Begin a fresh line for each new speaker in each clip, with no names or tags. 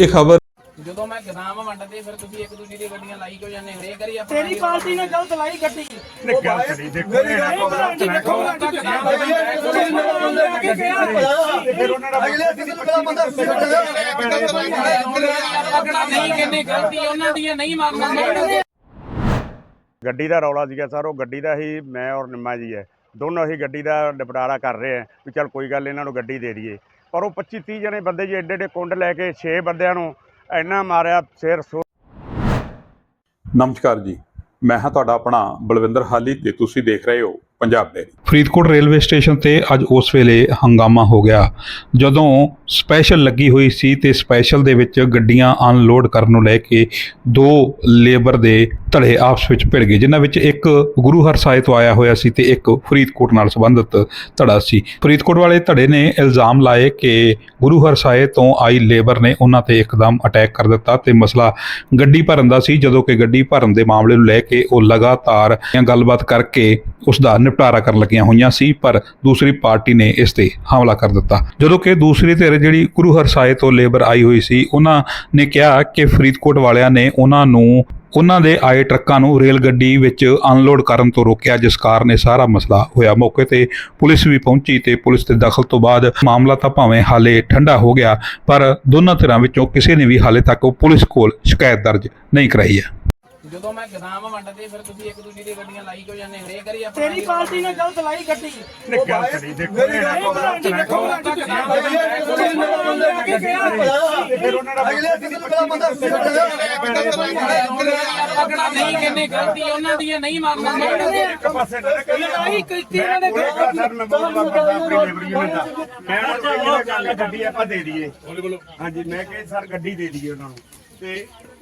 ਇਹ ਖਬਰ
ਜਦੋਂ ਮੈਂ ਗਦਾਮ ਵੰਡਦੇ ਫਿਰ ਤੁਸੀਂ ਇੱਕ ਦੂਜੀ ਦੀ ਗੱਡੀਆਂ ਲਾਈ ਕਿਉਂ ਜਾਂਦੇ ਹਰੇਕ ਵਾਰੀ ਆਪਣਾ
ਤੇਰੀ ਪਾਰਟੀ ਨੇ ਗਲਤ ਲਾਈ ਗੱਡੀ।
ਮੇਰੀ ਗੱਲ ਅਗਲੇ ਕਿਸੇ ਨੂੰ ਬੰਦਾ
ਨਹੀਂ ਕਿੰਨੀ ਗਲਤੀ ਉਹਨਾਂ ਦੀਆਂ ਨਹੀਂ ਮੰਨਦਾ।
ਗੱਡੀ ਦਾ ਰੌਲਾ ਸੀਗਾ ਸਰ ਉਹ ਗੱਡੀ ਦਾ ਹੀ ਮੈਂ ਔਰ ਨਿੰਮਾ ਜੀ ਹੈ। ਦੋਨੋਂ ਹੀ ਗੱਡੀ ਦਾ ਨਿਪਟਾਰਾ ਕਰ ਰਹੇ ਆ ਵੀ ਚੱਲ ਕੋਈ ਗੱਲ ਇਹਨਾਂ ਨੂੰ ਗੱਡੀ ਦੇ ਦਈਏ। ਪਰ ਉਹ 25 30 ਜਣੇ ਬੰਦੇ ਜੀ ਐਡੇ ਐਡੇ ਕੁੰਡ ਲੈ ਕੇ 6 ਬੰਦਿਆਂ ਨੂੰ ਇੰਨਾ ਮਾਰਿਆ ਸਿਰ ਸੋ
ਨਮਸਕਾਰ ਜੀ ਮੈਂ ਹਾਂ ਤੁਹਾਡਾ ਆਪਣਾ ਬਲਵਿੰਦਰ ਹਾਲੀ ਤੇ ਤੁਸੀਂ ਦੇਖ ਰਹੇ ਹੋ Punjab dairy Faridkot railway station ਤੇ ਅੱਜ ਉਸ ਵੇਲੇ ਹੰਗਾਮਾ ਹੋ ਗਿਆ। ਜਦੋਂ ਸਪੈਸ਼ਲ ਲੱਗੀ ਹੋਈ ਸੀ ਤੇ ਸਪੈਸ਼ਲ ਦੇ ਵਿੱਚ ਗੱਡੀਆਂ ਅਨਲੋਡ ਕਰਨ ਨੂੰ ਲੈ ਕੇ ਦੋ ਲੇਬਰ ਦੇ ਧੜੇ ਆਪਸ ਵਿੱਚ ਭਿੜ ਗਏ, ਜਿਨ੍ਹਾਂ ਵਿੱਚ ਇੱਕ ਗੁਰੂ ਹਰਸਾਏ ਤੋਂ ਆਇਆ ਹੋਇਆ ਸੀ ਤੇ ਇੱਕ ਫਰੀਦਕੋਟ ਨਾਲ ਸੰਬੰਧਿਤ ਧੜਾ ਸੀ। ਫਰੀਦਕੋਟ ਵਾਲੇ ਧੜੇ ਨੇ ਇਲਜ਼ਾਮ ਲਾਏ ਕਿ ਗੁਰੂ ਹਰਸਾਏ ਤੋਂ ਆਈ ਲੇਬਰ ਨੇ ਉਹਨਾਂ ਤੇ ਇੱਕਦਮ ਅਟੈਕ ਕਰ ਦਿੱਤਾ ਤੇ ਮਸਲਾ ਗੱਡੀ ਭਰਨ ਦਾ ਸੀ, ਜਦੋਂ ਕਿ ਗੱਡੀ ਭਰਨ ਦੇ ਮਾਮਲੇ ਨੂੰ ਲੈ ਕੇ ਉਹ ਲਗਾਤਾਰ ਗੱਲਬਾਤ ਕਰਕੇ ਉਸ ਦਾ ਨਿਪਟਾਰਾ ਕਰਨ ਲੱਗੀਆਂ ਹੋਈਆਂ ਸੀ, ਪਰ ਦੂਸਰੀ ਪਾਰਟੀ ਨੇ ਇਸ ਤੇ ਹਮਲਾ ਕਰ ਦਿੱਤਾ। ਜਦੋਂ ਕਿ ਦੂਸਰੀ ਧਿਰ ਜਿਹੜੀ ਗੁਰੂ ਹਰਸਾਏ ਤੋਂ ਲੇਬਰ ਆਈ ਹੋਈ ਸੀ, ਉਹਨਾਂ ਨੇ ਕਿਹਾ ਕਿ ਫਰੀਦਕੋਟ ਵਾਲਿਆਂ ਨੇ ਉਹਨਾਂ ਨੂੰ ਉਹਨਾਂ ਦੇ ਆਏ ਟਰੱਕਾਂ ਨੂੰ ਰੇਲ ਗੱਡੀ ਵਿੱਚ ਅਨਲੋਡ ਕਰਨ ਤੋਂ ਰੋਕਿਆ ਜਿਸ ਕਾਰਨ ਇਹ ਸਾਰਾ ਮਸਲਾ ਹੋਇਆ। ਮੌਕੇ ਤੇ ਪੁਲਿਸ ਵੀ ਪਹੁੰਚੀ ਤੇ ਪੁਲਿਸ ਦੇ ਦਖਲ ਤੋਂ ਬਾਅਦ ਮਾਮਲਾ ਤਾਂ ਭਾਵੇਂ ਹਾਲੇ ਠੰਡਾ ਹੋ ਗਿਆ ਪਰ ਦੋਨਾਂ ਧਿਰਾਂ ਵਿੱਚੋਂ ਕਿਸੇ ਨੇ ਵੀ ਹਾਲੇ ਤੱਕ ਪੁਲਿਸ ਕੋਲ ਸ਼ਿਕਾਇਤ ਦਰਜ ਨਹੀਂ ਕਰਾਈ ਹੈ।
ਜਦੋਂ ਮੈਂ ਗਦਾਮ ਵੰਡਦੇ ਫਿਰ ਤੁਸੀਂ ਇੱਕ ਦੂਜੀ ਦੀ ਗੱਡੀਆਂ ਲਾਈ ਕਿਉਂ ਜਾਂਦੇ? ਹਰੇਕ ਵਾਰੀ ਆਪਣਾ
ਤੇਰੀ ਪਾਰਟੀ ਨੇ ਗਲਤ ਲਾਈ ਗੱਡੀ।
ਮੇਰੀ ਗੱਲ ਅਗਲੇ ਕਿਸੇ ਨੂੰ ਕਿਹੜਾ ਬੰਦਾ
ਪਕੜਾ ਨਹੀਂ ਕਿੰਨੀ ਗਲਤੀ ਉਹਨਾਂ ਦੀਆਂ ਨਹੀਂ ਮੰਨਦਾ
ਲਾਈ ਕੀਤੀ ਇਹਨਾਂ ਨੇ
ਗੱਡੀ ਆਪਾਂ ਦੇ ਦਈਏ ਹਾਂਜੀ ਮੈਂ ਕਿਹਾ ਸਰ, ਗੱਡੀ ਦੇ ਦਈਏ ਉਹਨਾਂ ਨੂੰ। ਤੇ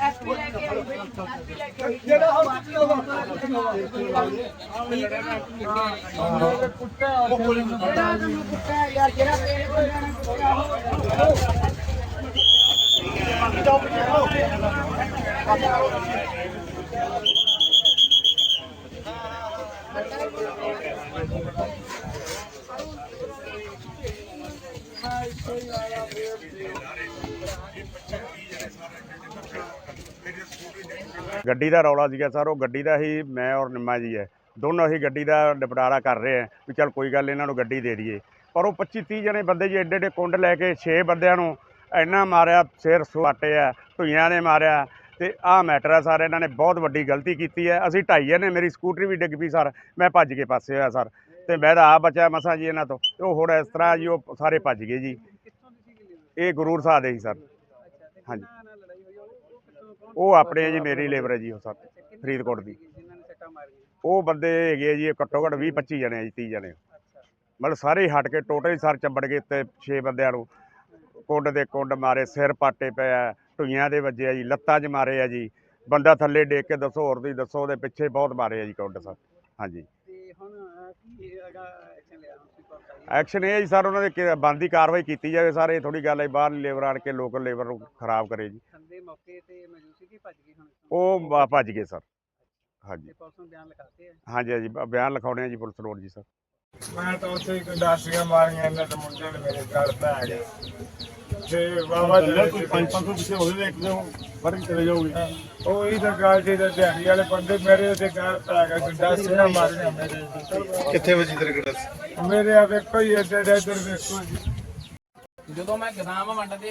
ਐਸਪੀ ਲੈ ਕੇ ਆਈ
ਐਸਪੀ ਲੈ ਕੇ
ਆਈ।
ਜਿਹੜਾ
ਹੁਣ ਕਿਹਦਾ ਵਾ
ਕੁੱਟਾ ਜਿਹੜਾ ਤੈਨੂੰ ਕੁੱਟਾ ਯਾਰ ਜਿਹੜਾ ਤੇਰੇ
ਕੋਲ ਜਾਣਾ
ਕੁੱਟਾ ਹਾਈ ਕੋਈ ਆਇਆ ਫੇਰ
ਗੱਡੀ ਦਾ ਰੌਲਾ ਸੀਗਾ ਸਰ, ਉਹ ਗੱਡੀ ਦਾ ਹੀ ਮੈਂ ਔਰ ਨਿੰਮਾ ਜੀ ਹੈ। ਦੋਨੋਂ ਹੀ ਗੱਡੀ ਦਾ ਨਿਪਟਾਰਾ ਕਰ ਰਹੇ ਆ ਵੀ ਚੱਲ ਕੋਈ ਗੱਲ ਇਹਨਾਂ ਨੂੰ ਗੱਡੀ ਦੇ ਦਈਏ। ਪਰ ਉਹ 25 30 ਜਣੇ ਬੰਦੇ ਜੀ ਐਡੇ ਐਡੇ ਕੁੰਡ ਲੈ ਕੇ 6 ਬੰਦਿਆਂ ਨੂੰ ਇੰਨਾ ਮਾਰਿਆ, ਸਿਰ ਸੁਆਟੇ ਆ ਧੁਈਆਂ ਨੇ ਮਾਰਿਆ। ਤੇ ਆਹ ਮੈਟਰ ਆ ਸਰ, ਇਹਨਾਂ ਨੇ ਬਹੁਤ ਵੱਡੀ ਗਲਤੀ ਕੀਤੀ ਹੈ। ਅਸੀਂ ਢਾਈਏ ਨੇ ਮੇਰੀ ਸਕੂਟਰੀ ਵੀ ਡਿੱਗ ਪਈ ਸਰ, ਮੈਂ ਭੱਜ ਕੇ ਪਾਸੇ ਹੋਇਆ ਸਰ। ਤੇ ਮੈਂ ਤਾਂ ਆ ਬਚਿਆ ਮਸਾਂ ਜੀ ਇਹਨਾਂ ਤੋਂ। ਉਹ ਹੁਣ ਇਸ ਤਰ੍ਹਾਂ ਜੀ ਉਹ ਸਾਰੇ ਭੱਜ ਗਏ ਜੀ। ਇਹ ਗਰੂਰ ਸਾਹਿਬ ਦੇ ਸੀ ਸਰ। ਹਾਂਜੀ। ਉਹ ਆਪਣੇ ਆ ਜੀ ਮੇਰੀ ਲੇਬਰ ਹੈ ਜੀ ਉਹ ਸਰ ਫਰੀਦਕੋਟ ਦੀ। ਉਹ ਬੰਦੇ ਹੈਗੇ ਆ ਜੀ ਇਹ ਘੱਟੋ ਘੱਟ 20 25 ਜਣੇ ਆ ਜੀ 30 ਜਣੇ ਮਤਲਬ ਸਾਰੇ ਹੀ ਹਟ ਕੇ ਟੋਟਲ ਹੀ ਸਰ ਚੰਬੜ ਗਏ ਤੇ 6 ਬੰਦਿਆਂ ਨੂੰ। ਕੁੰਡ ਦੇ ਕੁੰਡ ਮਾਰੇ ਸਿਰ ਪਾਟੇ ਪਏ ਆ ਢੁਈਆਂ ਦੇ ਵੱਜੇ ਆ ਜੀ ਲੱਤਾਂ 'ਚ ਮਾਰੇ ਆ ਜੀ। ਬੰਦਾ ਥੱਲੇ ਡੇਕ ਕੇ ਦੱਸੋ ਹੋਰ ਦੀ ਦੱਸੋ ਉਹਦੇ ਪਿੱਛੇ ਬਹੁਤ ਮਾਰੇ ਆ ਜੀ ਕੁੰਡ ਸਰ। ਹਾਂਜੀ। ਐਕਸ਼ਨ ਇਹ ਜੀ ਸਰ ਉਹਨਾਂ ਦੇ ਬਣਦੀ ਕਾਰਵਾਈ ਕੀਤੀ ਜਾਵੇ ਸਰ ਇਹ ਥੋੜੀ ਗੱਲ ਹੈ ਬਾਹਰ ਲੇਬਰ ਆਣ ਕੇ ਲੋਕਲ ਲੇਬਰ ਨੂੰ ਖਰਾਬ ਕਰੇ ਜੀ।
ਮੌਕੇ ਤੇ ਮੌਜੂਦ ਸੀ ਕਿ ਭੱਜ ਗਏ ਹੁਣ
ਉਹ ਬ- ਭੱਜ ਗਏ ਸਰ। ਹਾਂਜੀ।
ਪੁਲਿਸ ਨੂੰ ਬਿਆਨ ਲਿਖਾਤੇ ਆ?
ਹਾਂਜੀ ਹਾਂਜੀ ਬ- ਬਿਆਨ ਲਿਖਾਉਣੇ ਆ ਜੀ ਪੁਲਿਸ ਰੋਡ ਜੀ ਸਰ।
ਮੈਂ ਤਾਂ ਉੱਥੇ ਇੱਕ ਡਾਸੀਆਂ ਮਾਰੀਆਂ ਇਹਨਾਂ ਦੇ ਮੁੰਡੇ ਨੇ ਮੇਰੇ ਘਰ ਪੈ ਗਏ ਤੇ ਬਾਬਾ
ਚੱਲਿਆ
ਜੀ
ਕੋਈ 500 ਪਿੱਛੇ ਹੋਦੇ ਨੇ ਇੱਕ ਦੇ ਫੜ ਕੇ ਚਲੇ ਜਾਓਗੇ
ਉਹ ਹੀ ਤਾਂ ਗੱਲ ਸੀ ਤੇ ਦਿਹਾੜੀ ਵਾਲੇ ਬੰਦੇ ਮੇਰੇ ਤੇ ਘਰ ਪੈ ਗਏ ਡਾਸੀਆਂ ਮਾਰੀਆਂ ਮੇਰੇ
ਕਿੱਥੇ ਵਜੀ ਤੇਰੇ ਕਿਹੜਾ
ਮੇਰੇ ਆ ਵੇਖੋ ਹੀ ਇੱਧਰ ਇੱਧਰ ਵੇਖੋ ਜੀ।
ਜਦੋਂ ਮੈਂ ਗਦਾਮ ਵੰਡਦੇ